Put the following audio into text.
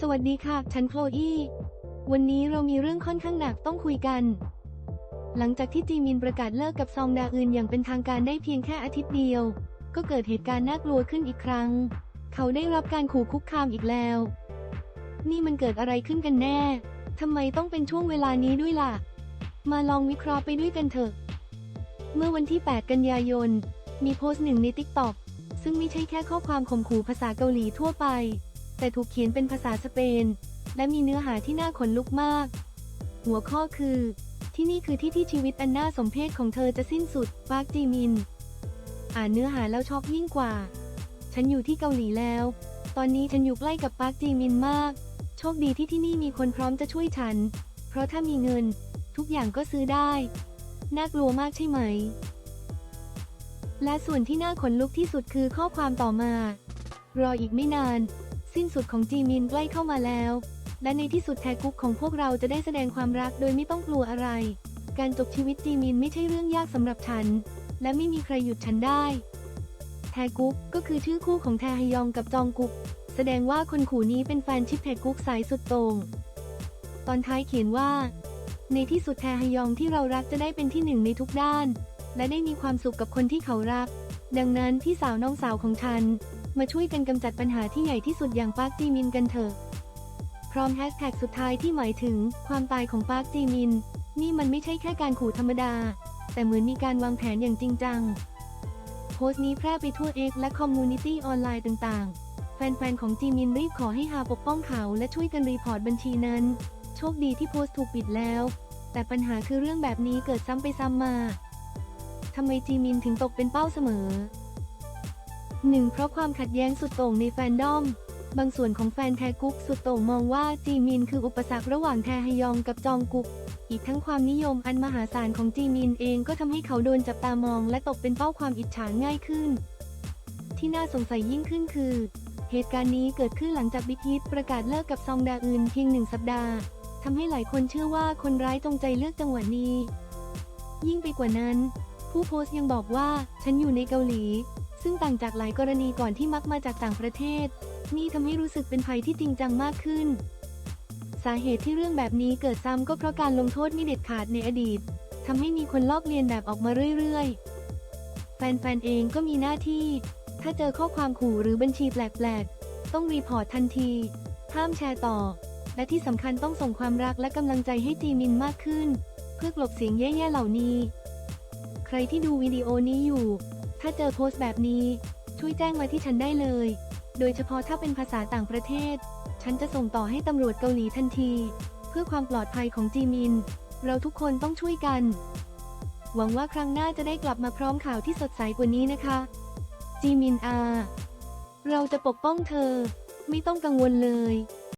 สวัสดีค่ะ ฉันโคลอี้ วันนี้เรามีเรื่องค่อนข้างหนักต้องคุยกัน หลังจากที่จีมินประกาศเลิกกับซองดาอึนอย่างเป็นทางการได้เพียงแค่อาทิตย์เดียว ก็เกิดเหตุการณ์น่ากลัวขึ้นอีกครั้ง เขาได้รับการขู่คุกคามอีกแล้ว นี่มันเกิดอะไรขึ้นกันแน่ ทำไมต้องเป็นช่วงเวลานี้ด้วยล่ะ มาลองวิเคราะห์ไปด้วยกันเถอะ เมื่อวันที่ 8 กันยายน มีโพสต์หนึ่งใน TikTok ซึ่งไม่ใช่แค่ข้อความข่มขู่ภาษาเกาหลีทั่วไป แต่ถูกเขียนเป็นภาษาสเปน และมีเนื้อหาที่น่าขนลุกมาก หัวข้อคือ ที่นี่คือที่ที่ชีวิตอันน่าสมเพชของเธอจะสิ้นสุดปาร์คจีมิน อ่านเนื้อหาแล้วช็อกยิ่งกว่า ฉันอยู่ที่เกาหลีแล้ว ตอนนี้ฉันอยู่ใกล้กับปาร์คจีมินมาก โชคดีที่ที่นี่มีคนพร้อมจะช่วยฉัน เพราะถ้ามีเงิน ทุกอย่างก็ซื้อได้ น่ากลัวมากใช่ไหม และส่วนที่น่าขนลุกที่สุดคือข้อความต่อมา รออีกไม่นาน สิ้นสุดของจีมินใกล้เข้ามาแล้ว และในที่สุดแทกุกของพวกเราจะได้แสดงความรักโดยไม่ต้องกลัวอะไร การจบชีวิตจีมินไม่ใช่เรื่องยากสำหรับฉัน และไม่มีใครหยุดฉันได้ แทกุกก็คือชื่อคู่ของแทฮยองกับจองกุก แสดงว่าคนขู่นี้เป็นแฟนชิปแทกุกสายสุดโต่งตอนท้ายเขียนว่า ในที่สุดแทฮยองที่เรารักจะได้เป็นที่หนึ่งในทุกด้าน และได้มีความสุขกับคนที่เขารัก ดังนั้นพี่สาวน้องสาวของฉัน มาช่วยกันกำจัดปัญหาที่ใหญ่ที่สุดอย่างปาร์คจีมินกันเถอะ พร้อมแฮชแท็กสุดท้ายที่หมายถึงความตายของปาร์คจีมิน นี่มันไม่ใช่แค่การขู่ธรรมดา แต่เหมือนมีการวางแผนอย่างจริงจัง โพสต์นี้แพร่ไปทั่วเอกและคอมมูนิตี้ออนไลน์ต่างๆ แฟนๆของจีมินรีบขอให้ฮาปกป้องเขาและช่วยกันรีพอร์ตบัญชีนั้น โชคดีที่โพสต์ถูกปิดแล้ว แต่ปัญหาคือเรื่องแบบนี้เกิดซ้ำไปซ้ำมาทำไมจีมินถึงตกเป็นเป้าเสมอ 1. เพราะความขัดแย้งสุดโต่งในแฟนดอม บางส่วนของแฟนแทกุกสุดโต่งมองว่าจีมินคืออุปสรรคระหว่างแทฮยองกับจองกุก อีกทั้งความนิยมอันมหาศาลของจีมินเองก็ทำให้เขาโดนจับตามอง และตกเป็นเป้าความอิจฉาง่ายขึ้น ที่น่าสงสัยยิ่งขึ้นคือ เหตุการณ์นี้เกิดขึ้นหลังจากบิ๊กฮิตประกาศเลิกกับซองดาอึนเพียงหนึ่งสัปดาห์ทำให้หลายคนเชื่อว่าคนร้ายจงใจเลือกจังหวะนี้ ยิ่งไปกว่านั้น ผู้โพสต์ยังบอกว่า ฉันอยู่ในเกาหลี ซึ่งต่างจากหลายกรณีก่อนที่มักมาจากต่างประเทศ นี่ทำให้รู้สึกเป็นภัยที่จริงจังมากขึ้น สาเหตุที่เรื่องแบบนี้เกิดซ้ำก็เพราะการลงโทษไม่เด็ดขาดในอดีตทำให้มีคนลอกเลียนแบบออกมาเรื่อยๆ แฟนๆเองก็มีหน้าที่ ถ้าเจอข้อความขู่หรือบัญชีแปลกๆ ต้องรีพอร์ตทันที ห้ามแชร์ต่อ และที่สำคัญต้องส่งความรักและกำลังใจให้จีมินมากขึ้น เพื่อกลบเสียงแย่ๆเหล่านี้ ใครที่ดูวิดีโอนี้อยู่ ถ้าเจอโพสต์แบบนี้ ช่วยแจ้งมาที่ฉันได้เลย โดยเฉพาะถ้าเป็นภาษาต่างประเทศ ฉันจะส่งต่อให้ตำรวจเกาหลีทันที เพื่อความปลอดภัยของจีมิน เราทุกคนต้องช่วยกัน หวังว่าครั้งหน้าจะได้กลับมาพร้อมข่าวที่สดใสกว่านี้นะคะ จีมินอา เราจะปกป้องเธอ ไม่ต้องกังวลเลย